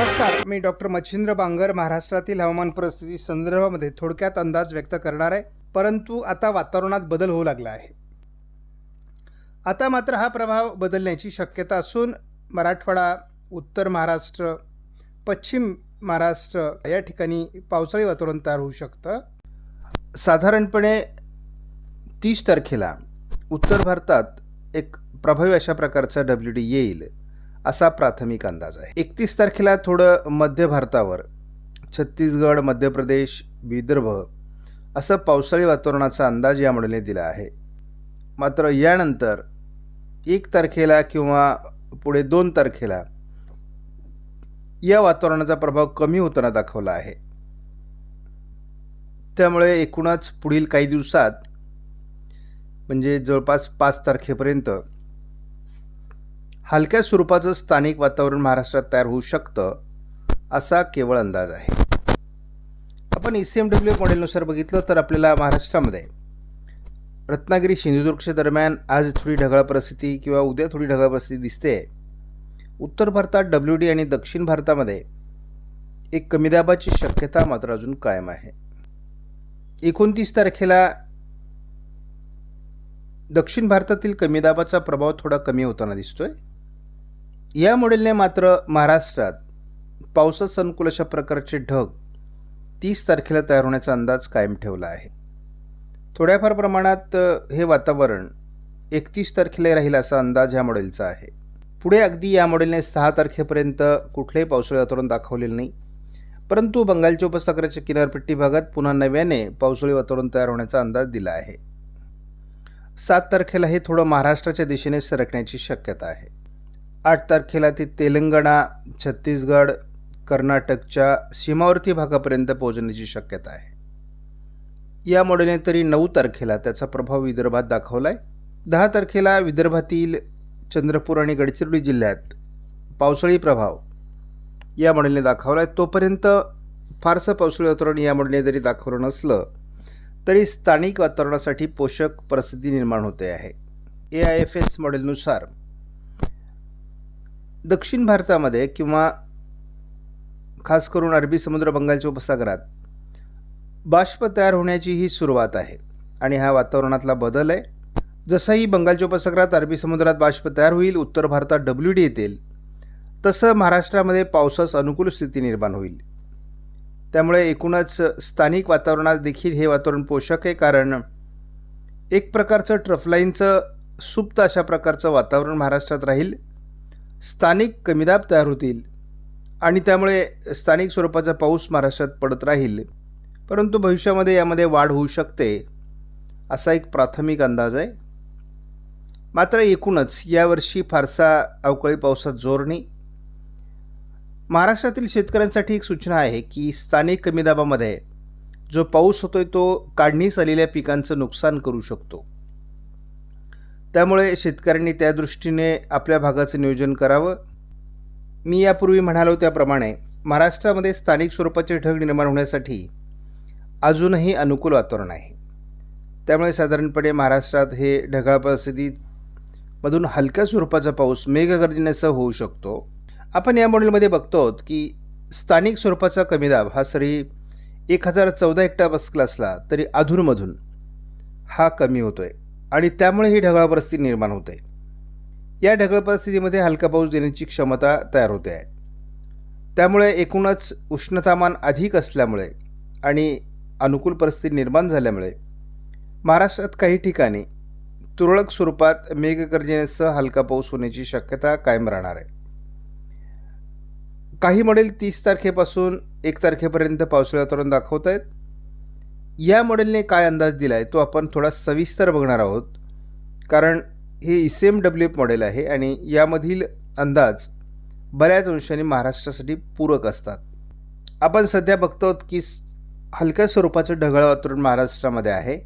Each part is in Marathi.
नमस्कार मी डॉक्टर मच्छिंद्र बांगर महाराष्ट्रातील हवामान परिस्थिती संदर्भामध्ये थोडक्यात अंदाज व्यक्त करणार आहे परंतु आता वातावरणात बदल होऊ लागला आहे. आता मात्र हा प्रभाव बदलण्याची शक्यता असून मराठवाडा उत्तर महाराष्ट्र पश्चिम महाराष्ट्र या ठिकाणी पावसाळी वातावरण तयार होऊ शकतं. साधारणपणे तीस तारखेला उत्तर भारतात एक प्रभावी अशा प्रकारचा डब्ल्यू डी येईल. असा प्राथमिक अंदाज आहे. एकतीस तारखेला थोडं मध्य भारतावर छत्तीसगड मध्य प्रदेश विदर्भ असं पावसाळी वातावरणाचा अंदाज या मॉडेलने दिला आहे. मात्र यानंतर एक तारखेला किंवा पुढे दोन तारखेला या वातावरणाचा प्रभाव कमी होताना दाखवला आहे. त्यामुळे एकूणच पुढील काही दिवसात म्हणजे जवळपास पाच तारखेपर्यंत हलक्या स्वरूपाचं स्थानिक वातावरण महाराष्ट्रात तयार होऊ शकतं असा केवळ अंदाज आहे. आपण ई सी एम डब्ल्यू मॉडेलनुसार बघितलं तर आपल्याला महाराष्ट्रामध्ये रत्नागिरी सिंधुदुर्गच्या दरम्यान आज थोडी ढगाळ परिस्थिती किंवा उद्या थोडी ढगाळ परिस्थिती दिसते. उत्तर भारतात डब्ल्यू डी आणि दक्षिण भारतामध्ये एक कमी दाबाची शक्यता मात्र अजून कायम आहे. एकोणतीस तारखेला दक्षिण भारतातील कमी दाबाचा प्रभाव थोडा कमी होताना दिसतोय. या मॉडेलने मात्र महाराष्ट्रात पावसात संकुल अशा प्रकारचे ढग तीस तारखेला तयार होण्याचा अंदाज कायम ठेवला आहे. थोड्याफार प्रमाणात हे वातावरण एकतीस तारखेला राहील असा अंदाज ह्या मॉडेलचा आहे. पुढे अगदी या मॉडेलने सहा तारखेपर्यंत कुठलेही पावसाळी वातावरण दाखवलेलं नाही. परंतु बंगालच्या उपसागराच्या किनारपट्टी भागात पुन्हा नव्याने पावसाळी वातावरण तयार होण्याचा अंदाज दिला आहे. सात तारखेला हे थोडं महाराष्ट्राच्या दिशेने सरकण्याची शक्यता आहे. आठ तारखेला ती तेलंगणा छत्तीसगड कर्नाटकच्या सीमावर्ती भागापर्यंत पोहोचण्याची शक्यता आहे. या मॉडेलने तरी नऊ तारखेला त्याचा प्रभाव विदर्भात दाखवला आहे दहा तारखेला विदर्भातील चंद्रपूर आणि गडचिरोली जिल्ह्यात पावसाळी प्रभाव या मॉडेलने दाखवला आहे तोपर्यंत फारसं पावसाळी वातावरण या मॉडेलने जरी दाखवलं नसलं तरी स्थानिक वातावरणासाठी पोषक परिस्थिती निर्माण होते आहे. ए आय एफ एस मॉडेलनुसार दक्षिण भारतामध्ये किंवा खास करून अरबी समुद्र बंगालच्या उपसागरात बाष्प तयार होण्याची ही सुरुवात आहे. आणि हा वातावरणातला बदल आहे. जसंही बंगालच्या उपसागरात अरबी समुद्रात बाष्प तयार होईल उत्तर भारतात डब्ल्यू डी येतील तसं महाराष्ट्रामध्ये पावसास अनुकूल स्थिती निर्माण होईल. त्यामुळे एकूणच स्थानिक वातावरणात देखील हे वातावरण पोषक आहे कारण एक प्रकारचं ट्रफलाईनचं सुप्त अशा प्रकारचं वातावरण महाराष्ट्रात राहील. स्थानिक कमीदाब तयार होतील आणि त्यामुळे स्थानिक स्वरूपाचा पाऊस महाराष्ट्रात पडत राहील. परंतु भविष्यामध्ये यामध्ये वाढ होऊ शकते असा एक प्राथमिक अंदाज आहे. मात्र एकूणच यावर्षी फारसा अवकाळी पावसात जोर नाही. महाराष्ट्रातील शेतकऱ्यांसाठी एक सूचना आहे की स्थानिक कमी दाबामध्ये जो पाऊस होतोय तो काढणीस आलेल्या पिकांचं नुकसान करू शकतो. त्यामुळे शेतकऱ्यांनी त्या दृष्टीने आपल्या भागाचं नियोजन करावं. मी यापूर्वी म्हणालो त्याप्रमाणे महाराष्ट्रामध्ये स्थानिक स्वरूपाचे ढग निर्माण होण्यासाठी अजूनही अनुकूल वातावरण आहे. त्यामुळे साधारणपणे महाराष्ट्रात हे ढगाळ परिस्थितीमधून हलक्या स्वरूपाचा पाऊस मेघगर्जनेसह होऊ शकतो. आपण या मॉडेलमध्ये बघतो की स्थानिक स्वरूपाचा कमी दाब हा सरी एक हजार चौदा हेक्टर बसला असला तरी अधूनमधून हा कमी होतो आहे आणि त्यामुळे ही ढगाळ परिस्थिती निर्माण होते. या ढगाळ परिस्थितीमध्ये हलका पाऊस देण्याची क्षमता तयार होते आहे. त्यामुळे एकूणच उष्णतामान अधिक असल्यामुळे आणि अनुकूल परिस्थिती निर्माण झाल्यामुळे महाराष्ट्रात काही ठिकाणी तुरळक स्वरूपात मेघगर्जनेसह हलका पाऊस होण्याची शक्यता कायम राहणार आहे. काही मॉडेल तीस तारखेपासून एक तारखेपर्यंत पावसाळी वातावरण दाखवत आहेत. या मॉडेलने काय अंदाज दिला आहे तो आपण थोडा सविस्तर बघणार आहोत. कारण हे E C M W F model आहे आणि यामधील अंदाज बऱ्याच अंशाने महाराष्ट्रासाठी पूरक असतात. आपण सध्या बघतो की हलक्या स्वरूपाचं ढगाळ वातावरण महाराष्ट्रामध्ये आहे.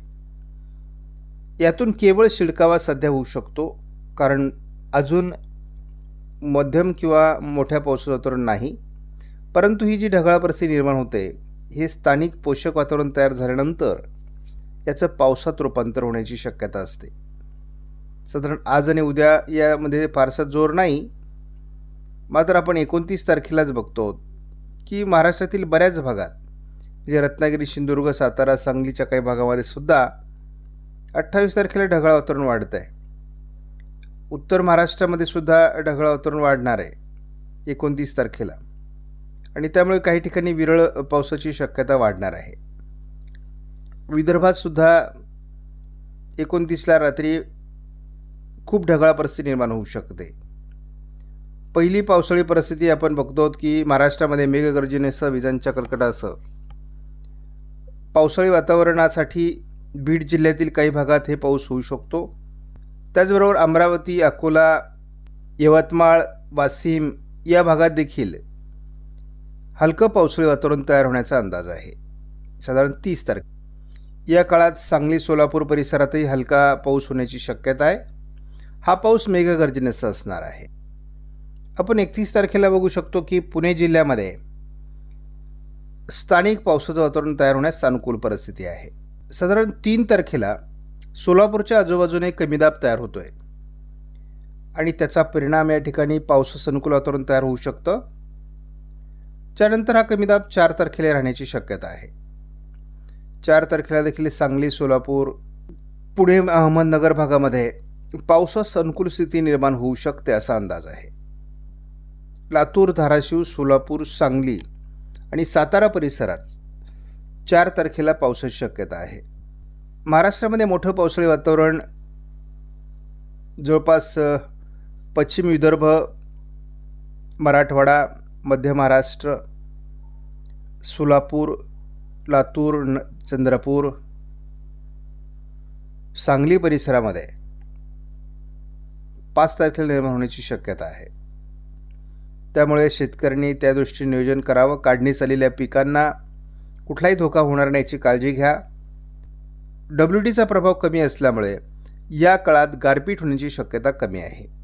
यातून केवळ शिडकावा सध्या होऊ शकतो कारण अजून मध्यम किंवा मोठ्या पावसाचं वातावरण नाही. परंतु ही जी ढगाळ परिस्थिती निर्माण होते हे स्थानिक पोषक वातावरण तयार झाल्यानंतर याचं पावसात रूपांतर होण्याची शक्यता असते. साधारण आज आणि उद्या यामध्ये फारसा जोर नाही. मात्र आपण एकोणतीस तारखेलाच बघतो की महाराष्ट्रातील बऱ्याच भागात म्हणजे रत्नागिरी सिंधुदुर्ग सातारा सांगलीच्या काही भागामध्ये सुद्धा अठ्ठावीस तारखेला ढगाळ वातावरण वाढत आहे उत्तर महाराष्ट्रामध्ये सुद्धा ढगाळ वातावरण वाढणार आहे एकोणतीस तारखेला. आणि त्यामुळे काही ठिकाणी विरळ पावसाची शक्यता वाढणार आहे. विदर्भात सुद्धा एकोणतीसला रात्री खूप ढगाळ परिस्थिती निर्माण होऊ शकते. पहिली पावसाळी परिस्थिती आपण बघतो की महाराष्ट्रामध्ये मेघगर्जनेसह विजांच्या कडकडासह पावसाळी वातावरणासाठी बीड जिल्ह्यातील काही भागात हे पाऊस होऊ शकतो. त्याचबरोबर अमरावती अकोला यवतमाळ वाशिम या भागात देखील हलकं पावसाळी वातावरण तयार होण्याचा अंदाज आहे. साधारण तीस तारखे. या काळात सांगली सोलापूर परिसरातही हलका पाऊस होण्याची शक्यता आहे. हा पाऊस मेघगर्जनेचा असणार आहे. आपण एकतीस तारखेला बघू शकतो की पुणे जिल्ह्यामध्ये स्थानिक पावसाचं वातावरण तयार होण्यास अनुकूल परिस्थिती आहे. साधारण तीन तारखेला सोलापूरच्या आजूबाजूने कमी दाब तयार होतो आहे आणि त्याचा परिणाम या ठिकाणी पावसाचं अनुकूल वातावरण तयार होऊ शकतं. त्यानंतर हा कमी दाब चार तारखेला राहण्याची शक्यता आहे. चार तारखेला देखील सांगली सोलापूर पुणे अहमदनगर भागामध्ये पावसास अनुकूल स्थिती निर्माण होऊ शकते असा अंदाज आहे. लातूर धाराशिव सोलापूर सांगली आणि सातारा परिसरात चार तारखेला पावसाची शक्यता आहे. महाराष्ट्रामध्ये मोठं पावसाळी वातावरण जवळपास पश्चिम विदर्भ मराठवाडा मध्य महाराष्ट्र सोलापूर लातूर न चंद्रपूर सांगली परिसरामध्ये पाच तारखेला निर्माण होण्याची शक्यता आहे. त्यामुळे शेतकऱ्यांनी त्या दृष्टीने नियोजन करावं काढणीस आलेल्या पिकांना कुठलाही धोका होणार नाही याची काळजी घ्या. डब्ल्यू डीचा प्रभाव कमी असल्यामुळे या काळात गारपीट होण्याची शक्यता कमी आहे.